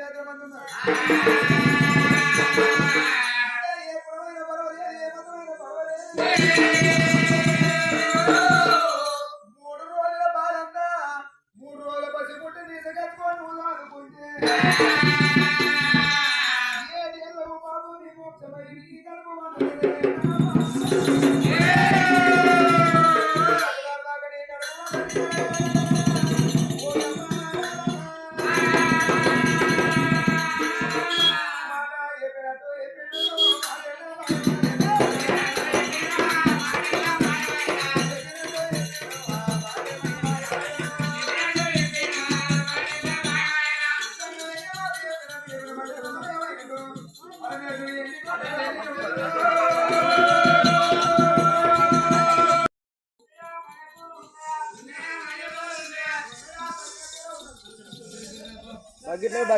చేద్దామంటున్నారు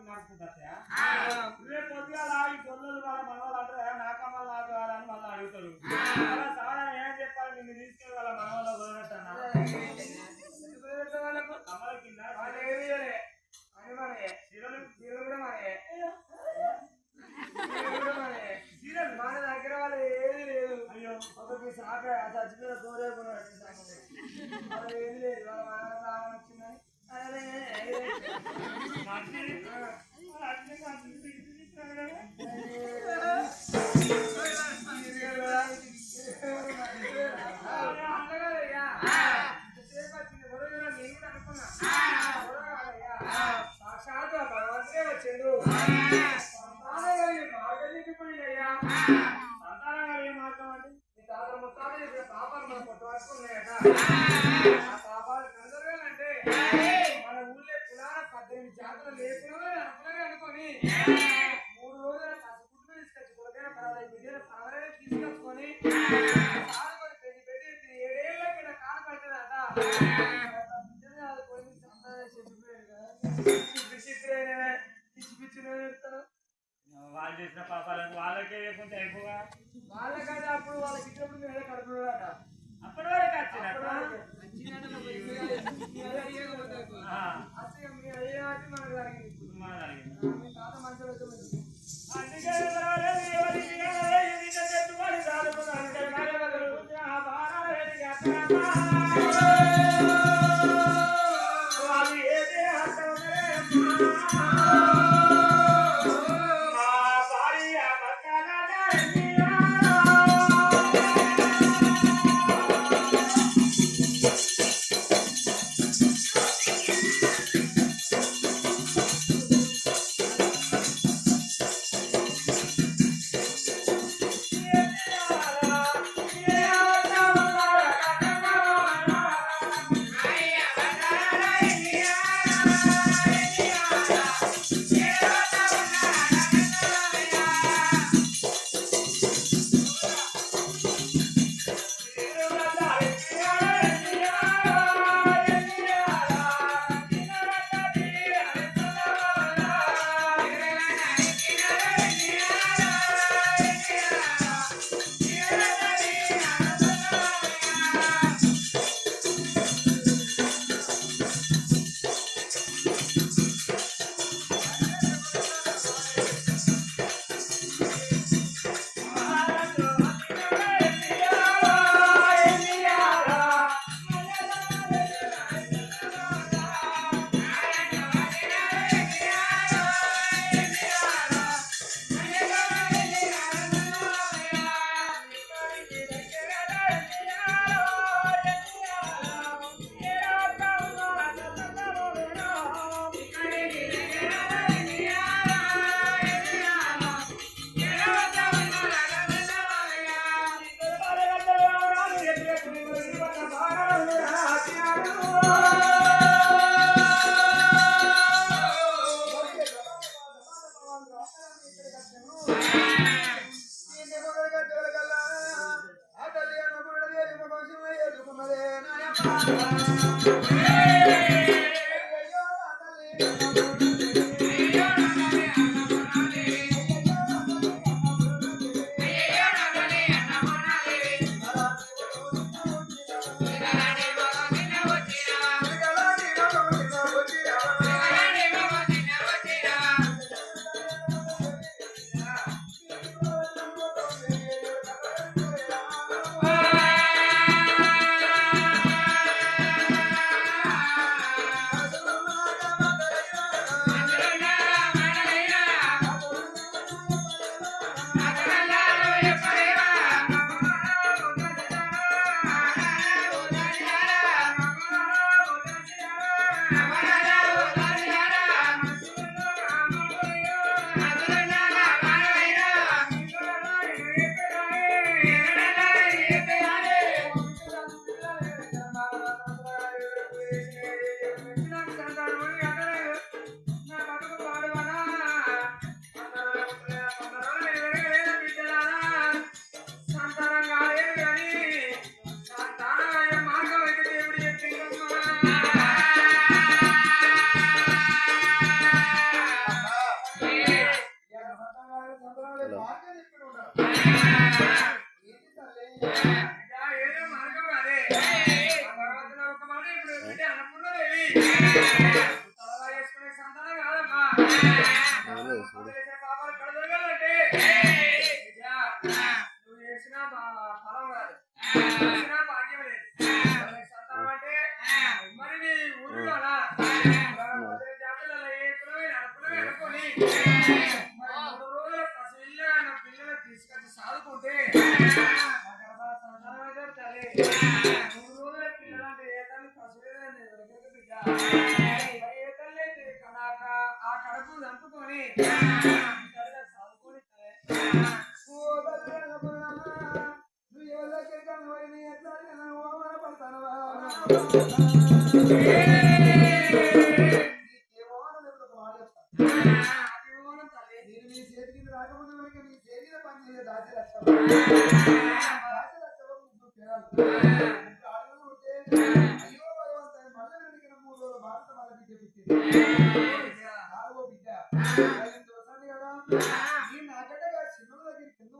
వరకు నడుస్తుందా రేపు పొద్దుగాల అని మళ్ళీ అడుగుతారు. అలా ఏం చెప్పాలి నిన్ను తీసుకెళ్ళి ఏది అని మరి కూడా మరి సీరియల్ మన. దగ్గర వాళ్ళు ఏది లేదు. అయ్యో. ఒకరికి సాక చచ్చిపోయిన కోరే ఏది లేదు వాళ్ళ చేతలు లేకుండా అనుకొని. Música Hey! కదా. ఈ నాకట చిన్న దగ్గర కింద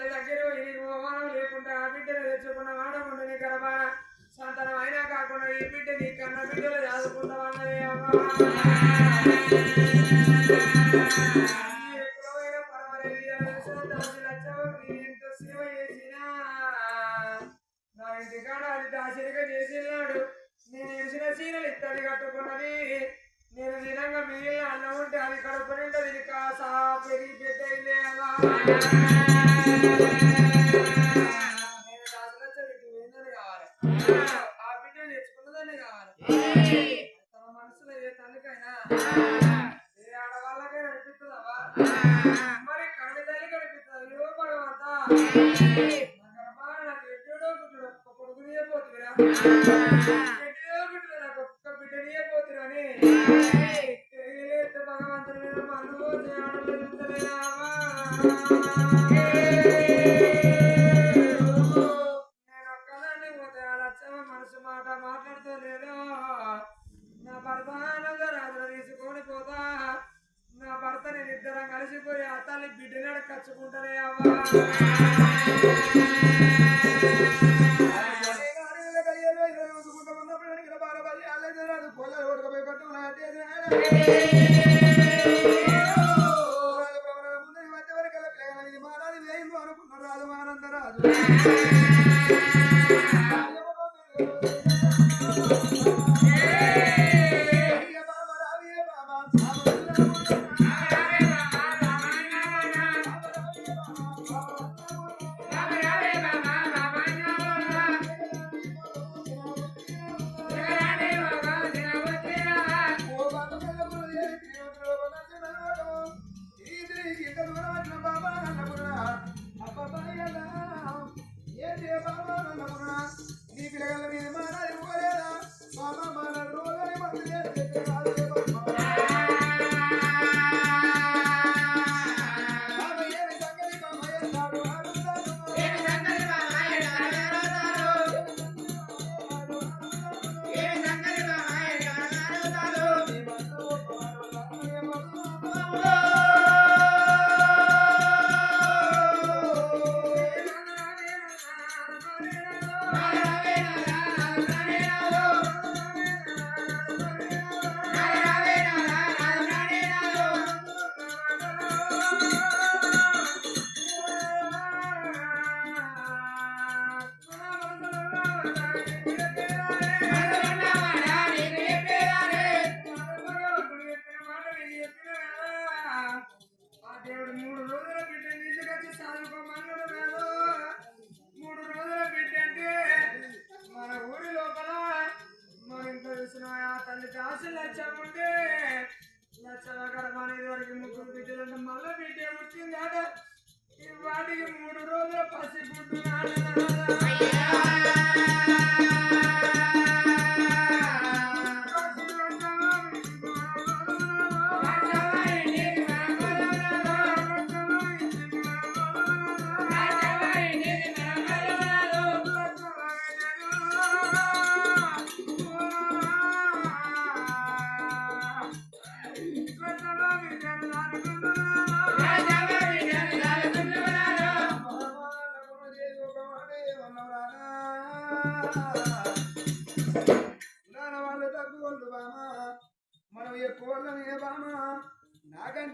వాళ్ళ దగ్గర నీకు అవమానం లేకుండా ఆ బిడ్డను తెచ్చుకున్న వాడకుండా నీ గర్భాన సంతానం అయినా కాకుండా ఈ బిడ్డ నీ కన్న బిడ్డలు చదువుకుంటావన్నది అమ్మా. మరి కవితలు కనిపిస్తాయి భగవంతా. అనుకున్నారు రాజమానందరాజు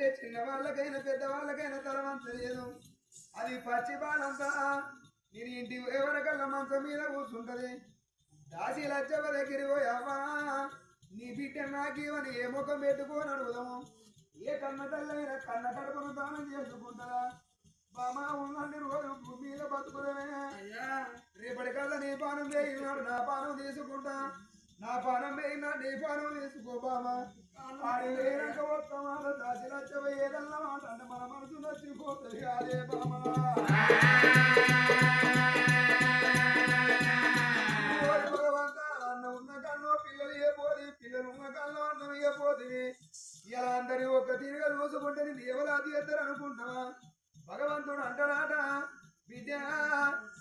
నాకంటే చిన్న వాళ్ళకైనా పెద్ద వాళ్ళకైనా తలవంత లేదు అది పచ్చి బాలంతా నేను ఇంటి ఎవరికల్లా మంచం మీద కూర్చుంటది. దాసి లచ్చవ దగ్గర పోయావా? నీ బిడ్డ నాకేమని ఏ ముఖం పెట్టుకొని అడుగుదాము? ఏ కన్న తల్లైనా కన్న కడుపును దానం చేసుకుంటారా బామ ఉండండి రోజు భూమి మీద బతుకుదమే. రేపటికల్లా నీ పానం వేయినాడు నా పానం తీసుకుంటా నా పానం వేయినా నీ పానం తీసుకో బామా ఒక్క మాట దాచి లచ్చవ మాట అంటే మన మనసు నచ్చిపోతుంది అదే బామా. భగవంతా, ఉన్న పిల్లలు పిల్లలు ఉన్న అన్నం ఇలా అందరి ఒక్క తీరుగా చూసుకుంటే నేను ఎవరు అది ఎద్దరు అనుకుంటావా భగవంతుడు అంటాడాట బిడ్డ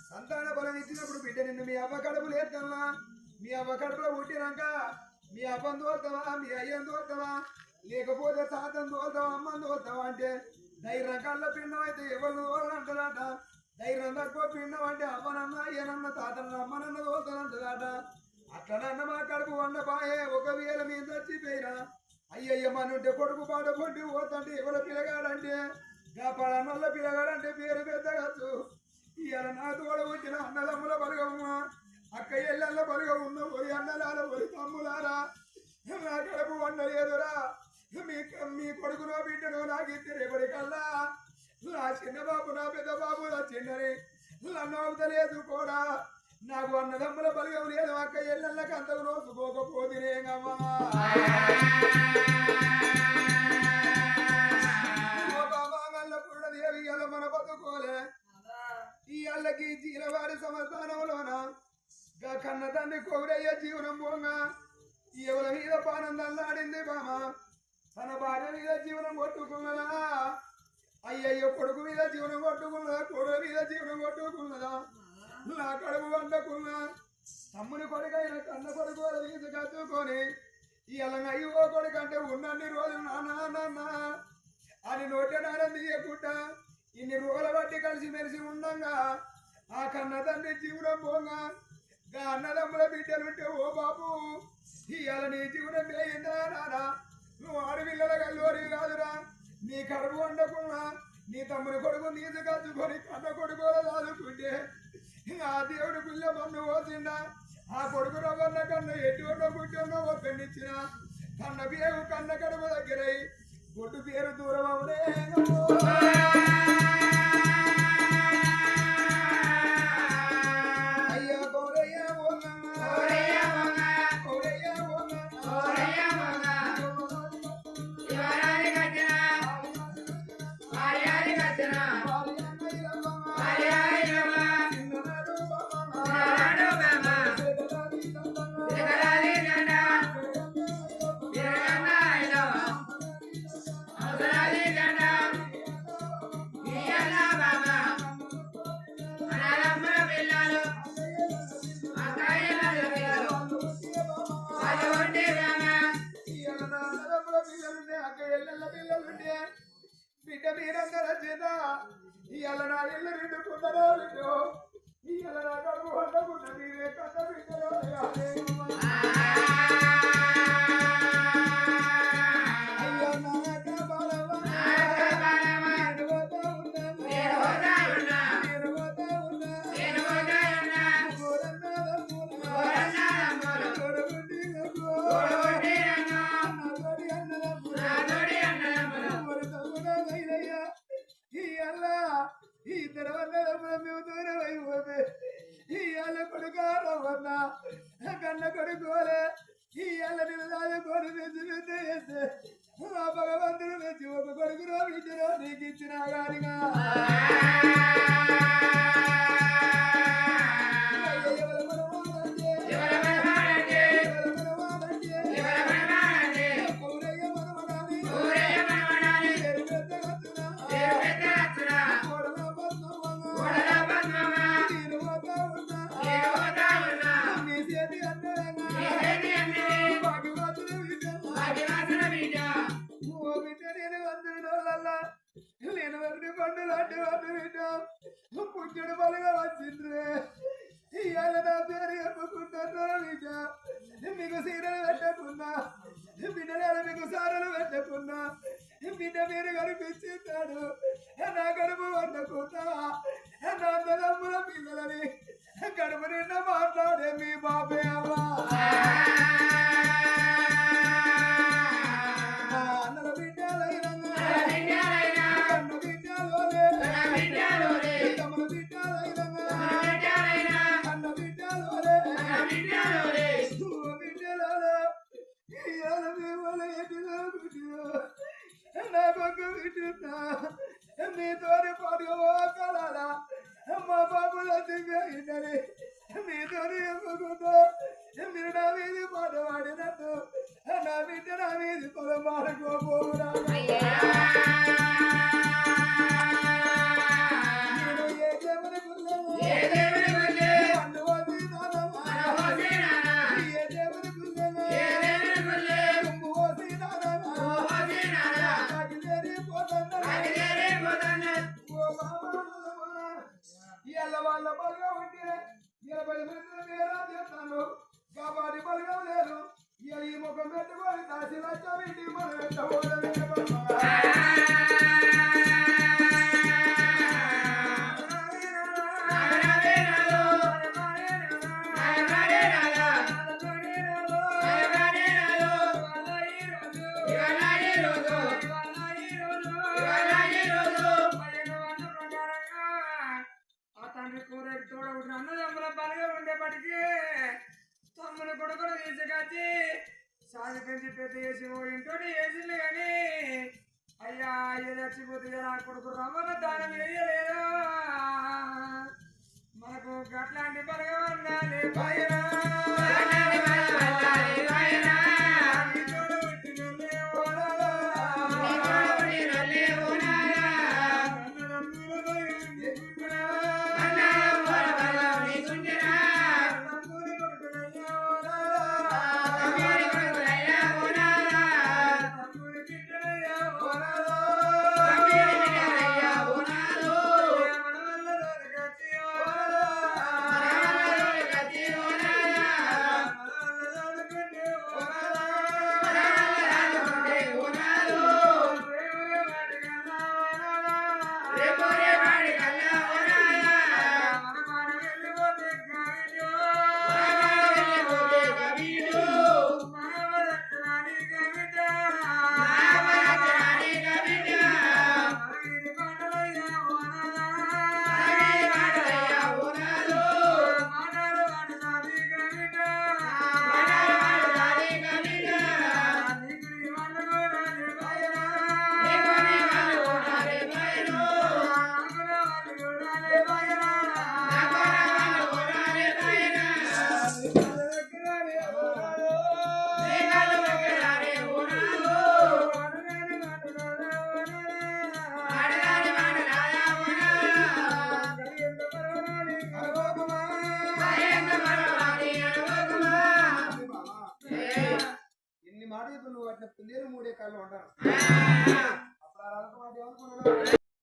సంతాన బలం ఇచ్చినప్పుడు బిడ్డ నిన్ను మీ అవ్వ కడుపులు ఎద్దన్నా మీ అమ్మ కడుపులో పుట్టినాక మీ అప్పని తోలుతావా? మీ అయ్యని తోలుతావా? లేకపోతే తాతని తోలుతావా? అమ్మని తోలుతావా అంటే ధైర్యం కళ్ళ పిండం అయితే ఎవరిని అంటాడట ధైర్యం తక్కువ పిండం అంటే అమ్మనన్న అయ్యనన్న తాతన్న అమ్మనన్న తోలుతానంటదట అట్లనన్న మా కడుపు వండపాయే ఒకవేళ మీద చచ్చిపోయినా. అయ్యయ్య మనుంటే కొడుకు పాట పొంటి పోతుంటే ఎవరు పిల్లగాడంటే గా పడనల్ల పిల్లగాడంటే పేరు పెద్దగచ్చు ఇవాళ నా తోడ వచ్చిన అన్నదమ్ముల బలగమ్మ అక్క ఎల్లల్ల బలుగ ఉన్న పోయి అన్నలాల పోయి తమ్ములారా నా కడుపు వండలేదురా మీ మీ కొడుకునో బిడ్డనో నా చిన్న బాబు నా పెద్ద బాబు నా చిన్నని. నన్ను అవుతలేదు కూడా. నాకు అన్నదమ్ముల బలిగం లేదు అక్క ఎల్లకి అంతకు నోసుకోకపోతేనేగమ్మా దేవి ఇవాళ మన బతుకోలే. ఈ అల్లకి జీలవారి సంస్థానంలోన గా కన్న తండ్రి కొగురయ్య జీవనం పోగా. ఎవరి మీద పానం దల్లాడింది బామ. తన భార్య మీద జీవనం కొట్టుకున్నదా కొడుకు మీద జీవనం పట్టుకున్నదా? కొడుకు మీద జీవనం కొట్టుకున్నదా నా కడుపు వండుకున్నా తమ్ముని కొడుకైన కన్న కొడుకు తీసి కట్టుకొని ఇలా అయ్యో కొడుకు అంటే ఉన్నన్ని రోజులు నాన్న నాన్న అని నోట నారం తీయకుండా ఇన్ని రోజుల బట్టి కలిసి మెలిసి ఉండంగా ఆ కన్న తండ్రి జీవనం పోగా. గా అన్నదమ్ముల బిడ్డలుంటే ఓ బాబు ఇవాళ నీ జీవనం వేయిందా నానా నువ్వు ఆడపిల్లల కల్లోరి కాదురా. నీ కడుపు వండకున్నా నీ తమ్ముని కొడుకు నీది కలుసుకొని కన్న కొడుకు దాదుకుంటే ఆ దేవుడు పిల్ల మన్ను పోసిందా? ఆ కొడుకు రవ్వన్న కన్న ఎటువంటి పుట్టినో ఒక్కడిచ్చిన కన్న పేరు కన్న కడుపు దగ్గరై గొడ్డు పేరు దూరం అవునే కన్న కొడుకోలే ఈ అల్లని దాదుకొని తెచ్చి పెద్ద చేస్తే ఆ భగవంతుడు తెచ్చి ఒక కొడుకు రోజు నీకు ఇచ్చినా గారిగా పండుగ అంటే విన్నాం బిడ్డ పుట్టుడు పలుగా వచ్చిండ్రే ఇవాళ నా పేరు చెప్పుకుంటారు బిడ్డ మీకు సీరలు పెట్టకున్నా బిడ్డలు మీకు సారలు పెట్టకున్నా బిడ్డ మీరు కనిపించింటాడు నా గడుపు వండకున్నా నా తలముల పిల్లలని గడుపు నిండా మాట్లాడే మీ బాబే అవ్వా అన్నల బిడ్డలైనా మీ తోడి మీతోని పడుగో కలాలా మా బాబుల ఆ తండ్రి కూర తోడబుట్టిన అన్నదమ్ముల బలగా ఉండేప్పటికీ తమ్ముని కొడుకును తీసుకొచ్చి సాగి పెంచి పెద్ద చేసి ఓ ఇంటో వేసింది కానీ అయ్యా అయ్య చచ్చిపోతే నా కొడుకు రమ్మన దానం వేయలేదా? మనకు గట్లాంటి బలగా ఉండాలి పైరా